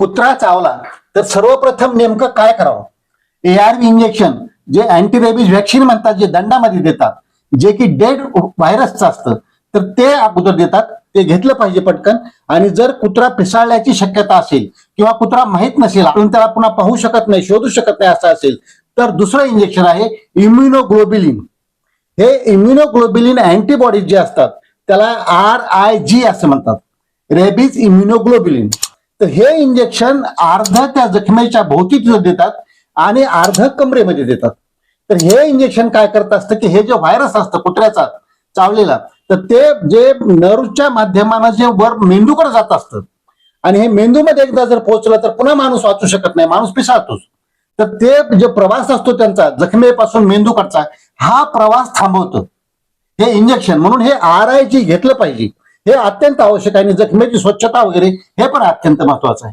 कुत्रा चावला तर सर्वप्रथम नेमकं काय करावं? ए एआरव्ही इंजेक्शन जे अँटी रेबीज व्हॅक्सिन म्हणतात जे दंडामध्ये देतात जे की डेड व्हायरसचं असतं तर ते अगोदर देतात ते घेतलं पाहिजे पटकन. आणि जर कुत्रा पिसाळल्याची शक्यता असेल किंवा कुत्रा माहीत नसेल आपण त्याला पुन्हा पाहू शकत नाही शोधू शकत नाही असं असेल तर दुसरं इंजेक्शन आहे इम्युनोग्लोबिलिन हे इम्युनोग्लोबिलिन अँटीबॉडीज जे असतात त्याला आर आय जी असं म्हणतात. रेबीज इम्युनोग्लोबिलिन तर हे इंजेक्शन अर्ध त्या जखमेच्या भोवती तिथं देतात आणि अर्ध कमरेमध्ये देतात. तर हे इंजेक्शन काय करत असतं की हे जे व्हायरस असतं कुत्र्याचा चावलेला तर ते जे नर्वच्या माध्यमानं जे वर मेंदूकडे जात असतं. आणि हे मेंदूमध्ये एकदा जर पोहोचलं तर पुन्हा माणूस वाचू शकत नाही माणूस पिसाळतोच तर ते जे प्रवास असतो त्यांचा जखमेपासून मेंदूकडचा हा प्रवास थांबवतो. हे इंजेक्शन म्हणून हे आर आय जी घेतलं पाहिजे. हे अत्यंत आवश्यक आहे. आणि जखमेची स्वच्छता वगैरे हे पण अत्यंत महत्वाचं आहे.